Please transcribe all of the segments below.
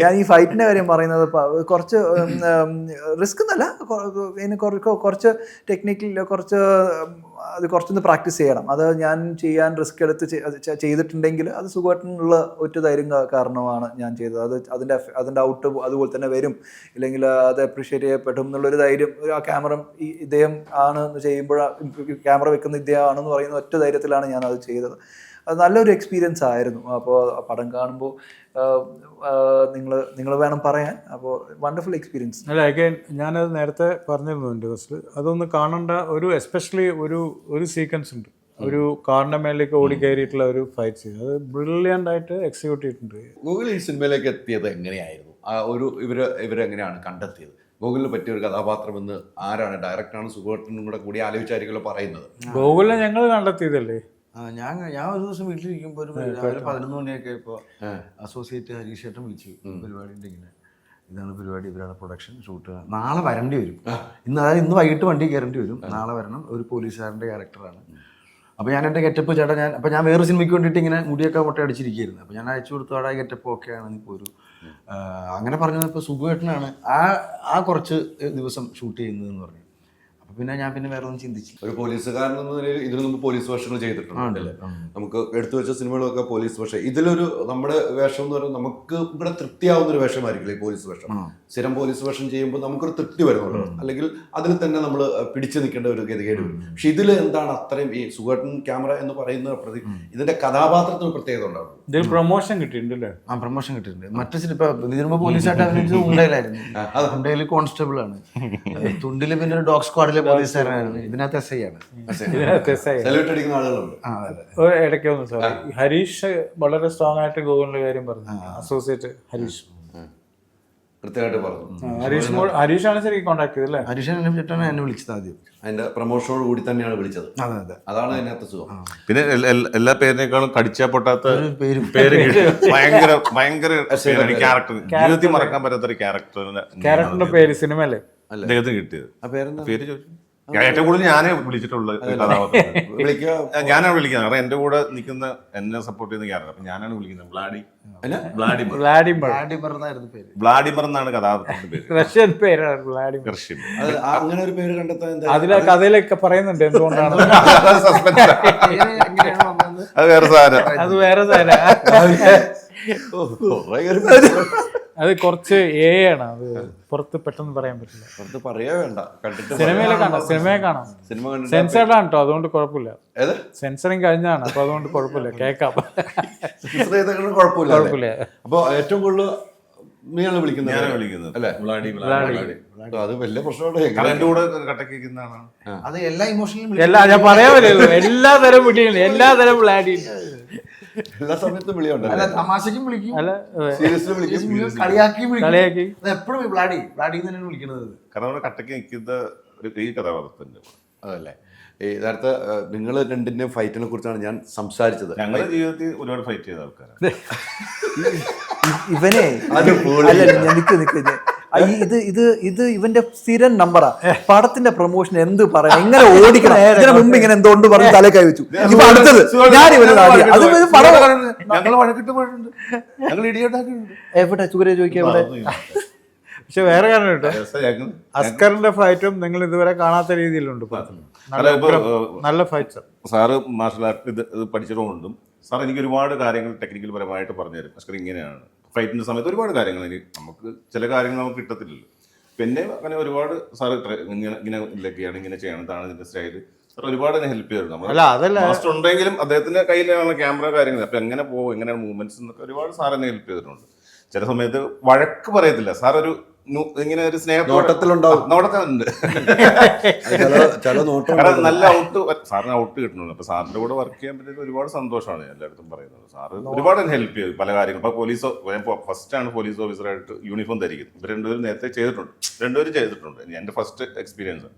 ഞാൻ ഈ ഫൈറ്റിന്റെ കാര്യം പറയുന്നത് കുറച്ച് റിസ്ക് എന്നല്ല കുറച്ച് ടെക്നിക്കൽ കുറച്ച് അത് കുറച്ചൊന്ന് പ്രാക്ടീസ് ചെയ്യണം. അത് ഞാൻ ചെയ്യാൻ റിസ്ക് എടുത്ത് ചെയ്തിട്ടുണ്ടെങ്കിൽ അത് സുഖമായിട്ടുള്ള ഒറ്റ ധൈര്യം കാരണമാണ് ഞാൻ ചെയ്തത്. അത് അതിന്റെ അതിന്റെ ഔട്ട് അതുപോലെ തന്നെ വരും. ഇല്ലെങ്കിൽ അത് അപ്രീഷിയേറ്റ് ചെയ്യപ്പെടും എന്നുള്ളൊരു ധൈര്യം ആ ക്യാമറ ഈ ഇദ്ദേഹം ആണ് ചെയ്യുമ്പോഴാണ് ക്യാമറ വെക്കുന്ന ഇദ്ദേഹമാണെന്ന് പറയുന്ന ഒറ്റ ധൈര്യത്തിലാണ് ഞാൻ അത് ചെയ്തത്. അത് നല്ലൊരു എക്സ്പീരിയൻസ് ആയിരുന്നു. അപ്പോൾ പടം കാണുമ്പോൾ നിങ്ങൾ നിങ്ങൾ വേണം പറയാൻ. അപ്പോൾ വണ്ടർഫുൾ എക്സ്പീരിയൻസ് അല്ല അഗൈൻ ഞാനത് നേരത്തെ പറഞ്ഞിരുന്നു എന്റെ ബസ്സിൽ അതൊന്ന് കാണേണ്ട ഒരു എസ്പെഷ്യലി ഒരു ഒരു സീക്വൻസ് ഉണ്ട്. ഒരു കാറിന്റെ മേലേക്ക് ഓടി കയറിയിട്ടുള്ള ഒരു ഫൈറ്റ് സീൻ അത് ബ്രില്യന്റ് ആയിട്ട് എക്സിക്യൂട്ട് ചെയ്തിട്ടുണ്ട്. ഗൂഗിൾ ഈ സിനിമയിലേക്ക് എത്തിയത് എങ്ങനെയായിരുന്നു? ആ ഒരു ഇവർ ഇവരെങ്ങനെയാണ് കണ്ടെത്തിയത്? ഗൂഗിളിന് പറ്റിയ ഒരു കഥാപാത്രം എന്ന് ആരാണ് ഡയറക്ടറാണ് സുഖേട്ടനും കൂടെ കൂടി ആലോചിച്ചായിരിക്കുമല്ലോ പറയുന്നത്. ഗൂഗിളിനെ ഞങ്ങൾ കണ്ടെത്തിയതല്ലേ? ഞാൻ ഞാൻ ഒരു ദിവസം വീട്ടിലിരിക്കുമ്പോൾ ഒരു രാവിലെ പതിനൊന്ന് മണിയൊക്കെ ഇപ്പോൾ അസോസിയേറ്റ് ഹരീഷ് ചേട്ടൻ വിളിച്ചു പരിപാടി ഇങ്ങനെ. ഇതാണ് പരിപാടി ഇവരാണ് പ്രൊഡക്ഷൻ ഷൂട്ട് നാളെ വരേണ്ടി വരും. ഇന്ന് അതായത് ഇന്ന് വൈകിട്ട് വണ്ടി കയറേണ്ടി വരും. നാളെ വരണം. ഒരു പോലീസുകാരന്റെ ക്യാരക്ടറാണ് അപ്പോൾ ഞാൻ എന്റെ ഗെറ്റപ്പ് ചേട്ടാ ഞാൻ അപ്പോൾ ഞാൻ വേറെ സിനിമയ്ക്ക് വേണ്ടിയിട്ട് ഇങ്ങനെ മുടിയൊക്കെ മുട്ട അടിച്ചിരിക്കുകയായിരുന്നു അപ്പോൾ ഞാൻ അയച്ചു കൊടുത്തു അവിടെ ഗെറ്റപ്പ് ഓക്കെ ആണ് ഒരു അങ്ങനെ പറഞ്ഞത് ഇപ്പോൾ സുഖുവേട്ടനാണ് ആ ആ കുറച്ച് ദിവസം ഷൂട്ട് ചെയ്യുന്നതെന്ന് പറഞ്ഞു. പിന്നെ ഞാൻ പിന്നെ വേറെ ഒന്നും ചിന്തിച്ചു ഒരു പോലീസുകാരൻ എന്ന നിലയിൽ ഇതിനു മുമ്പ് പോലീസ് വേഷങ്ങൾ ചെയ്തിട്ടുണ്ട്. അല്ലേ? നമുക്ക് എടുത്തു വെച്ച സിനിമകളൊക്കെ പോലീസ് വേഷം. ഇതിലൊരു നമ്മുടെ വേഷം എന്ന് പറയുന്നത് നമുക്ക് ഇവിടെ തൃപ്തിയാവുന്ന ഒരു വേഷമായിരിക്കില്ല ഈ പോലീസ് വേഷം? സ്ഥിരം പോലീസ് വേഷം ചെയ്യുമ്പോൾ നമുക്കൊരു തൃപ്തി വരുന്നുള്ളൂ അല്ലെങ്കിൽ അതിൽ തന്നെ നമ്മൾ പിടിച്ചു നിൽക്കേണ്ട ഒരു ഗതികേട് വരും. പക്ഷെ ഇതിൽ എന്താണ് അത്രയും ഈ സുഗട്ടൻ ക്യാമറ എന്ന് പറയുന്ന പ്രതി ഇതിന്റെ കഥാപാത്രത്തിന് പ്രത്യേകത ഉണ്ടാവും ഇതിൽ പ്രൊമോഷൻ കിട്ടിയിട്ടുണ്ട് ആ പ്രൊമോഷൻ കിട്ടിയിട്ടുണ്ട്. മറ്റു സിനിമ പോലീസ് ആയിട്ട് പോലീസായിട്ട് അഭിനയിച്ചത് ഉണ്ടയിലായിരുന്നു. ഉണ്ടയിൽ കോൺസ്റ്റബിൾ ആണ്. തുണ്ടിൽ പിന്നെ ഒരു ഡോഗ് സ്ക്വാഡിലെ പോലീസുകാരനായിരുന്നു ഇതിനകത്ത് എസ് ഐ ആണ്. ഇതിനകത്ത് എസ് ഐ അടിക്കുന്ന ആളുകളുണ്ട്. ഒരു ഇടയ്ക്ക് ഒന്ന് സോറി ഹരീഷ് വളരെ സ്ട്രോങ് ആയിട്ട് ഗൂഗിളിന്റെ കാര്യം പറഞ്ഞു. അസോസിയേറ്റ് ഹരീഷ്. കൃത്യമായിട്ട് പറഞ്ഞു. ഹരീഷ് ഹരീഷാണ് ശരിക്കും ചെയ്തല്ലേ ചേട്ടനാണ് എന്നെ വിളിച്ചത് ആദ്യം. അതിന്റെ പ്രൊമോഷനോട് കൂടി തന്നെയാണ് വിളിച്ചത്. അതെ അതെ. അതാണ് അതിനകത്ത് സുഖം. പിന്നെ എല്ലാ പേരിനേക്കാളും കടിച്ചാ പൊട്ടാത്ത ഒരു പേരും. പേര് കിട്ടി. ഭയങ്കര ഭയങ്കര ക്യാരക്ടർ ജീവിതത്തിൽ മറക്കാൻ പറ്റാത്ത ഒരു ക്യാരക്ടറിന് ക്യാരക്ടറിന്റെ പേര് സിനിമയല്ലേ? അദ്ദേഹത്തിന് കിട്ടിയത്. ആ പേര് ചോദിച്ചു. ഏറ്റവും കൂടുതൽ ഞാനേ വിളിച്ചിട്ടുള്ള കഥാപാത്രം ഞാനാണ് വിളിക്കുന്നത്. കാരണം എന്റെ കൂടെ നിൽക്കുന്ന എന്നെ സപ്പോർട്ട് ചെയ്യുന്ന ക്യാരക്ടർ. അപ്പൊ ഞാനാണ് വിളിക്കുന്നത്. ബ്ലാഡി. ബ്ലാഡിമർ. ബ്ലാഡിമർ. എന്നാണ് കഥാപാത്രത്തിന്റെ പേര്. റഷ്യൻ പേരാണ് ബ്ലാഡി റഷ്യൻ. അത് അങ്ങനെ ഒരു പേര് കണ്ടെത്താൻ അതിലെ കഥയിലൊക്കെ പറയുന്നുണ്ട് എന്തുകൊണ്ടാണ് സസ്പെൻസ് പേര് എങ്ങനെയാണ് വന്നത് അത് വേറെ സാധനം. അത് വേറെ സാധനം. അത് കുറച്ച് എ ആണ് അത് പുറത്ത് പെട്ടെന്ന് പറയാൻ പറ്റില്ല. പുറത്ത് പറയാ വേണ്ട. കണ്ടിട്ട് സിനിമയിലെ കാണാം സിനിമയെ കാണാം. സിനിമ കണ്ടിട്ട് സെൻസേർഡ് ആണ് കേട്ടോ അതുകൊണ്ട് കുഴപ്പമില്ല. ഏത്? സെൻസറിങ് കഴിഞ്ഞാണ് അപ്പൊ അതുകൊണ്ട് കുഴപ്പമില്ല. കേൾക്കാം. കുഴപ്പമില്ല കുഴപ്പമില്ല. അപ്പൊ ഏറ്റവും കൂടുതൽ നീയാണ് വിളിക്കുന്നത് അല്ലേ? അത് വലിയ പ്രശ്നമാണ് അത് എല്ലാ എല്ലാ ഞാൻ പറയാൻ പറ്റില്ല എല്ലാ തരം എല്ലാ തരം വ്ളാഡി എല്ലാ സമയത്തും അല്ല തമാശക്കും വിളിക്കും. അല്ല സീരിയസ്ലി വിളിക്കും കളിയാക്കി വിളിക്കും. കളിയാക്കി. എപ്പോഴും ബ്ലാഡി ബ്ലാഡി തന്നെയാണ് വിളിക്കുന്നത് കാരണം അവിടെ കട്ടക്ക് നിൽക്കുന്ന ഒരു ഈ കഥാപാത്രത്തിന്റെ അതല്ലേ? ഈ നേരത്തെ നിങ്ങൾ രണ്ടിന്റെയും ഫൈറ്റിനെ കുറിച്ചാണ് ഞാൻ സംസാരിച്ചത്. ഞങ്ങളുടെ ജീവിതത്തിൽ ഒരുപാട് ഫൈറ്റ് ചെയ്ത ആൾക്കാരാണ്. ഇവനെ അത് അല്ല ഞാൻ നിക്ക്. ഇത് ഇത് ഇത് ഇവന്റെ സ്ഥിരം നമ്പറാ പടത്തിന്റെ പ്രൊമോഷൻ എന്ത് പറയാം ഇങ്ങനെ ഓടിക്കണം. ഇതിനു മുമ്പ് ഇങ്ങനെ എന്തുകൊണ്ട് പറഞ്ഞ് തലേ കൈ വെച്ചു. ഇപ്പൊ അടുത്തത്. ഞാൻ ഇവന് അത് പടം എവിടെ? സുഖരെ ചോദിക്കാം എവിടെ പക്ഷെ വേറെ കാരണം കേട്ടോ അസ്കറിന്റെ ഫൈറ്റും നിങ്ങൾ ഇതുവരെ കാണാത്ത രീതിയിലുണ്ട് നല്ല ഏഹ്, സാറ് മാർഷൽ ആർട്ട് ഇത് ഇത് പഠിച്ചതുകൊണ്ടും സാർ എനിക്ക് ഒരുപാട് കാര്യങ്ങൾ ടെക്നിക്കൽ പരമായിട്ട് പറഞ്ഞുതരും അസ്കർ ഇങ്ങനെയാണ്. ഫൈറ്റിന്റെ സമയത്ത് ഒരുപാട് കാര്യങ്ങൾ എനിക്ക് നമുക്ക് ചില കാര്യങ്ങൾ നമുക്ക് കിട്ടത്തില്ലല്ലോ. പിന്നെ അങ്ങനെ ഒരുപാട് സാർ ഇങ്ങനെ ഇങ്ങനെ ഇല്ലൊക്കെയാണ് ഇങ്ങനെ ചെയ്യണം. ഇതാണ് ഇതിന്റെ സ്റ്റൈൽ സാർ ഒരുപാട് എന്നെ ഹെൽപ്പ് ചെയ്തിട്ടുണ്ട്. നമ്മൾ മാസ്റ്റർ ഉണ്ടെങ്കിലും അദ്ദേഹത്തിന്റെ കയ്യിലാണ് ക്യാമറ കാര്യങ്ങൾ. അപ്പൊ എങ്ങനെ പോകും എങ്ങനെയാണ് മൂവ്മെന്റ്സ് എന്നൊക്കെ ഒരുപാട് സാർ എന്നെ ഹെൽപ്പ് ചെയ്തിട്ടുണ്ട്. ചില സമയത്ത് വഴക്ക് പറയത്തില്ല. സാർ ഒരു ഇങ്ങനെ ഒരു നോട്ടത്തിലുണ്ടാവും. ആ, നോട്ടത്തിലുണ്ട്. ചില ചില നോട്ടം കാരണം നല്ല ഔട്ട് സാറിന് ഔട്ട് കിട്ടുന്നുണ്ട് അപ്പൊ സാറിന്റെ കൂടെ വർക്ക് ചെയ്യാൻ പറ്റിയത് ഒരുപാട് സന്തോഷമാണ് എല്ലായിടത്തും പറയുന്നത്. സാറ് ഒരുപാട് ഹെൽപ്പ് ചെയ്തു പല കാര്യങ്ങളും. ഇപ്പൊ പോലീസ് ഫസ്റ്റ് ആണ് പോലീസ് ഓഫീസറായിട്ട് യൂണിഫോം ധരിക്കുന്നത്. ഇവർ രണ്ടുപേരും നേരത്തെ ചെയ്തിട്ടുണ്ട്. രണ്ടുപേരും ചെയ്തിട്ടുണ്ട്. എന്റെ ഫസ്റ്റ് എക്സ്പീരിയൻസ്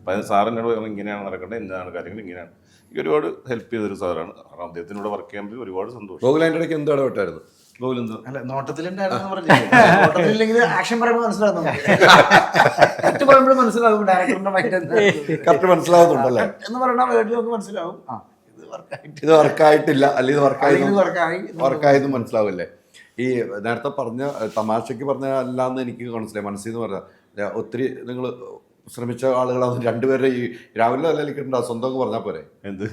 അപ്പൊ അത് എന്നോട് പറഞ്ഞു ഇങ്ങനെയാണ് നടക്കേണ്ടത് എന്താണ് കാര്യങ്ങൾ ഇങ്ങനെയാണ്. എനിക്ക് ഒരുപാട് ഹെൽപ്പ് ചെയ്തൊരു സാറാണ്. കാരണം അദ്ദേഹത്തിനോട് വർക്ക് ചെയ്യാൻ പറ്റി ഒരുപാട് സന്തോഷം. ഇടയ്ക്ക് വിട്ടായിരുന്നു ഗോവിന്ദ. അല്ല നോട്ടത്തിലുണ്ടായിരുന്നു പറഞ്ഞില്ലേ? നോട്ടത്തിലില്ലെങ്കിൽ ആക്ഷൻ പറയുമ്പോൾ മനസ്സിലാവും നമുക്ക്. കറക്റ്റ് പറയുമ്പോഴും മനസ്സിലാവും ഡയറക്ടറിന്റെ മൈൻഡ് എന്താ. കറക്റ്റ് മനസ്സിലാവുന്നുണ്ടല്ലേ എന്ന് പറഞ്ഞാൽ വേർഡിൽ നമുക്ക് മനസ്സിലാവും. ആ ഇത് വർക്കായിട്ട് ഇത് വർക്കായിട്ടില്ല അല്ലെങ്കിൽ ഇത് വർക്കായി അല്ലെങ്കിൽ വർക്കായി വർക്കായെന്ന് മനസ്സിലാവില്ലേ? ഈ നേരത്തെ പറഞ്ഞ തമാശക്ക് പറഞ്ഞ അല്ലാന്ന് എനിക്ക് മനസ്സിലായി. മനസ്സിൽ നിന്ന് പറഞ്ഞ ഒത്തിരി നിങ്ങൾ ശ്രമിച്ച ആളുകളാണ് രണ്ടുപേരെ ഈ രാവിലെ അല്ലെങ്കിൽ സ്വന്തം പറഞ്ഞാൽ പോരെ. എന്ത്?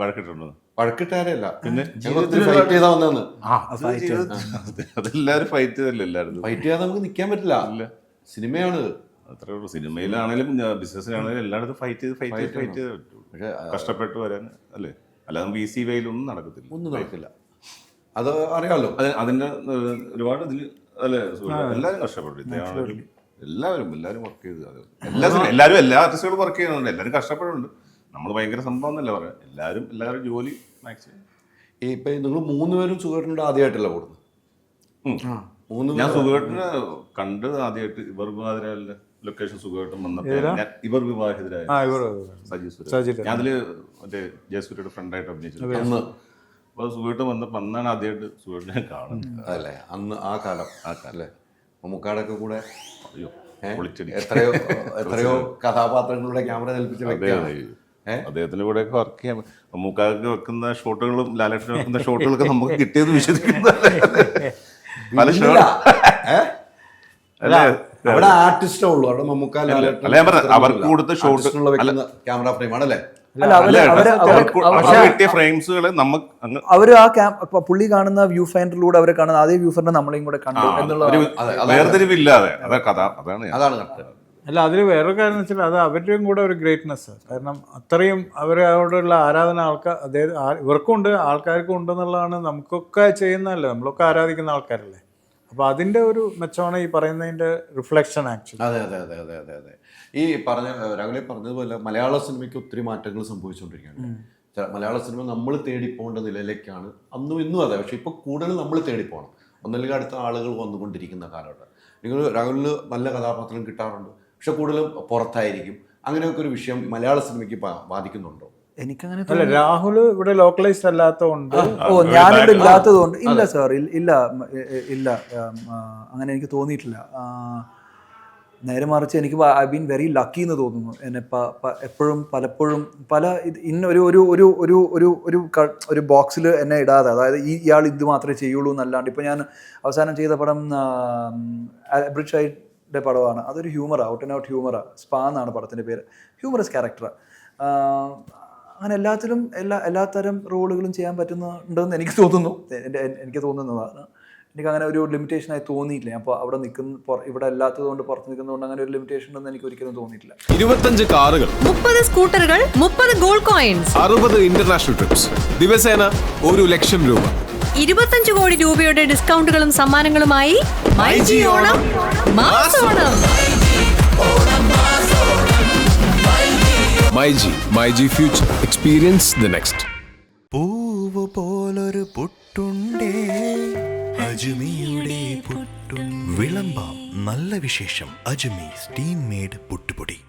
വഴക്കിട്ടുണ്ടോ? വഴക്കിട്ടാരല്ല. പിന്നെ ഫൈറ്റ് ചെയ്താ വന്നെന്ന് അതെല്ലാരും ഫൈറ്റ് ചെയ്തല്ലേ എല്ലാവരും? ഫൈറ്റ് ചെയ്യാതെ നമുക്ക് നിൽക്കാൻ പറ്റില്ല. സിനിമയാണ് അത്രേ ഉള്ളൂ. സിനിമയിലാണേലും ബിസിനസ്സിലാണേലും എല്ലായിടത്തും ഫൈറ്റ് ചെയ്ത് ഫൈറ്റ് ചെയ്ത് ഫൈറ്റ് ചെയ്ത്. പറ്റുള്ളൂ പക്ഷെ കഷ്ടപ്പെട്ട് വരാൻ അല്ലേ? അല്ലാതെ നമുക്ക് ഈസി വെയിലൊന്നും നടക്കത്തില്ല. ഒന്നും നടക്കില്ല അത് അറിയാമല്ലോ അത് അതിന്റെ ഒരുപാട് ഇതിൽ അല്ലേ എല്ലാവരും കഷ്ടപ്പെട്ടു. എല്ലാവരും എല്ലാവരും വർക്ക് ചെയ്ത് അത്. എല്ലാ എല്ലാവരും എല്ലാ ആർട്ടിസ്റ്റുകളും വർക്ക് ചെയ്യുന്നുണ്ട്. എല്ലാവരും കഷ്ടപ്പെടുന്നുണ്ട്. നമ്മൾ ഭയങ്കര സംഭവം എന്നല്ല പറയാം? എല്ലാവരും എല്ലാവരും ജോലി മാക്സിമം ഇപ്പൊ നിങ്ങൾ മൂന്നുപേരും സുഖേട്ടനോട് ആദ്യമായിട്ടല്ല കൂടുന്നത് മൂന്ന് ഞാൻ സുഖേട്ടനെ കണ്ട് ആദ്യമായിട്ട് ഇവർ വിവാഹിതരായ ലൊക്കേഷൻ സുഖമായിട്ടും വന്നപ്പോൾ ഇവർ വിവാഹിതരായ സജി സുരേഷ് ഞാൻ അതിൽ മറ്റേ ജയസൂര്യയുടെ ഫ്രണ്ടായിട്ട് അഭിനയിച്ചു അന്ന് അപ്പോൾ സുഖമായിട്ട് വന്നപ്പോൾ അന്നാണ് ആദ്യമായിട്ട് സുഖമായിട്ട് ഞാൻ കാണുന്നത്. അല്ലേ? അന്ന് ആ കാലം. ആ കാലം. അല്ലേ? മുക്കാടൊക്കെ കൂടെ അയ്യോ? എത്രയോ എത്രയോ കഥാപാത്രങ്ങളുടെ ക്യാമറ ഏൽപ്പിച്ച വ്യക്തിയാണ്? അദ്ദേഹത്തിന്റെ കൂടെ ഒക്കെ വർക്ക് ചെയ്യാൻ മമ്മൂക്കാക്ക് വെക്കുന്ന ഷോട്ടുകളും ലാലേട്ടന് വെക്കുന്ന ഷോട്ടുകളൊക്കെ നമുക്ക് കിട്ടിയത് വിശ്വസിക്കുന്നതല്ലേ പല അവിടെ ആർട്ടിസ്റ്റേ ഉള്ളൂ. അവിടെ മമ്മൂക്ക അവർക്ക് കൊടുത്ത ഷോട്ട് വെക്കുന്ന ക്യാമറ ഫ്രെയിം ആണല്ലേ? അല്ല അവർ ആ ക്യാം പുള്ളി കാണുന്ന വ്യൂ ഫൈൻഡറിലൂടെ അവരെ കാണുന്ന അതേ വ്യൂ ഫൈൻഡർ നമ്മളെയും കൂടെ കണ്ടു ഒരു എന്നുള്ളതാണ് വേർതിരിവില്ലാതെ. അതാ കഥ. അതാണ് അതാണ് അല്ല അതിൽ വേറൊരു കാര്യം എന്ന് വെച്ചാൽ അത് അവരുടെയും കൂടെ ഒരു ഗ്രേറ്റ്നെസ് കാരണം അത്രയും അവരോടുള്ള ആരാധന ആൾക്കാർ അതായത് ഇവർക്കും ഉണ്ട് ആൾക്കാർക്കും ഉണ്ടെന്നുള്ളതാണ് നമുക്കൊക്കെ ചെയ്യുന്നതല്ലേ നമ്മളൊക്കെ ആരാധിക്കുന്ന ആൾക്കാരല്ലേ. അപ്പോൾ അതിന്റെ ഒരു മെച്ചമാണ് ഈ പറയുന്നതിന്റെ റിഫ്ലക്ഷൻ ആക്ച്വലി അതെ അതെ അതെ അതെ അതെ അതെ. ഈ പറഞ്ഞ രാഹുലി പറഞ്ഞതുപോലെ മലയാള സിനിമയ്ക്ക് ഒത്തിരി മാറ്റങ്ങൾ സംഭവിച്ചുകൊണ്ടിരിക്കുകയാണ്. മലയാള സിനിമ നമ്മൾ തേടിപ്പോകേണ്ട നിലയിലേക്കാണ്. അന്നും ഇന്നും അതെ പക്ഷേ ഇപ്പോൾ കൂടുതൽ നമ്മൾ തേടിപ്പോകണം. ഒന്നല്ലെങ്കിൽ അടുത്ത ആളുകൾ വന്നുകൊണ്ടിരിക്കുന്ന കാലഘട്ടം. നിങ്ങൾ രാഹുലിന് നല്ല കഥാപാത്രം കിട്ടാറുണ്ട്. പക്ഷെ കൂടുതലും പുറത്തായിരിക്കും. അങ്ങനെയൊക്കെ ഒരു വിഷയം മലയാള സിനിമയ്ക്ക് ബാധിക്കുന്നുണ്ടോ? എനിക്കങ്ങനെ അല്ല രാഹുൽ ഇവിടെ ലോക്കലൈസ്ഡ് അല്ലാത്തതുകൊണ്ട് ഓ ഞാനിവിടെ ഇല്ലാത്തത് കൊണ്ട് ഇല്ല സാർ ഇല്ല ഇല്ല അങ്ങനെ എനിക്ക് തോന്നിയിട്ടില്ല. നേരെ മറിച്ച് എനിക്ക് ഐ ബീൻ വെരി ലക്കി എന്ന് തോന്നുന്നു. എന്നെ എപ്പോഴും പലപ്പോഴും പല ഇത് ഇന്ന ഒരു ഒരു ഒരു ഒരു ഒരു ഒരു ഒരു ബോക്സിൽ എന്നെ ഇടാതെ അതായത് ഈ ഇയാൾ ഇത് മാത്രമേ ചെയ്യുള്ളൂ എന്നല്ലാണ്ട്. ഇപ്പോൾ ഞാൻ അവസാനം ചെയ്ത പടം ബ്രിഡ് ഷൈഡിന്റെ പടമാണ് അതൊരു ഹ്യൂമറാണ് ഔട്ട് ആൻഡ് ഔട്ട് ഹ്യൂമറാണ് സ്പാ എന്നാണ് പടത്തിന്റെ പേര്. ഹ്യൂമറസ് ക്യാരക്ടറാണ് അങ്ങനെ എല്ലാത്തിലും എല്ലാ എല്ലാത്തരം റോളുകളും ചെയ്യാൻ പറ്റുന്നുണ്ടെന്ന് എനിക്ക് തോന്നുന്നു. എന്റെ എനിക്ക് തോന്നുന്നതാണ് എനിക്ക് അങ്ങനെ ഒരു ലിമിറ്റേഷനായി തോന്നിയില്ല. അപ്പോൾ അവിടെ നിൽക്കുന്ന ഇവിടെ അല്ലാത്തത് കൊണ്ട് പുറത്ത് നിൽക്കുന്നതുകൊണ്ട് അങ്ങനെ ഒരു ലിമിറ്റേഷൻ ഉണ്ടെന്ന് എനിക്ക് ഒരിക്കലും തോന്നിയിട്ടില്ല. ഇരുപത്തഞ്ച് കാറുകൾ. മുപ്പത് സ്കൂട്ടറുകൾ മുപ്പത് ഗോൾഡ് കോയിൻസ്. അറുപത് ഇന്റർനാഷണൽ ട്രിപ്സ്. ദിവസേന ഒരു ലക്ഷം രൂപ. ഇരുപത്തഞ്ച് കോടി രൂപയുടെ ഡിസ്കൗണ്ടുകളും സമ്മാനങ്ങളുമായി Onam future. Experience the next പൂവ് പോലൊരു പുട്ടുണ്ടേ. അജ്മിയുടെ പുട്ടും. വിളമ്പാം നല്ല വിശേഷം. അജ്മി സ്റ്റീം മേഡ് പുട്ടുപൊടി.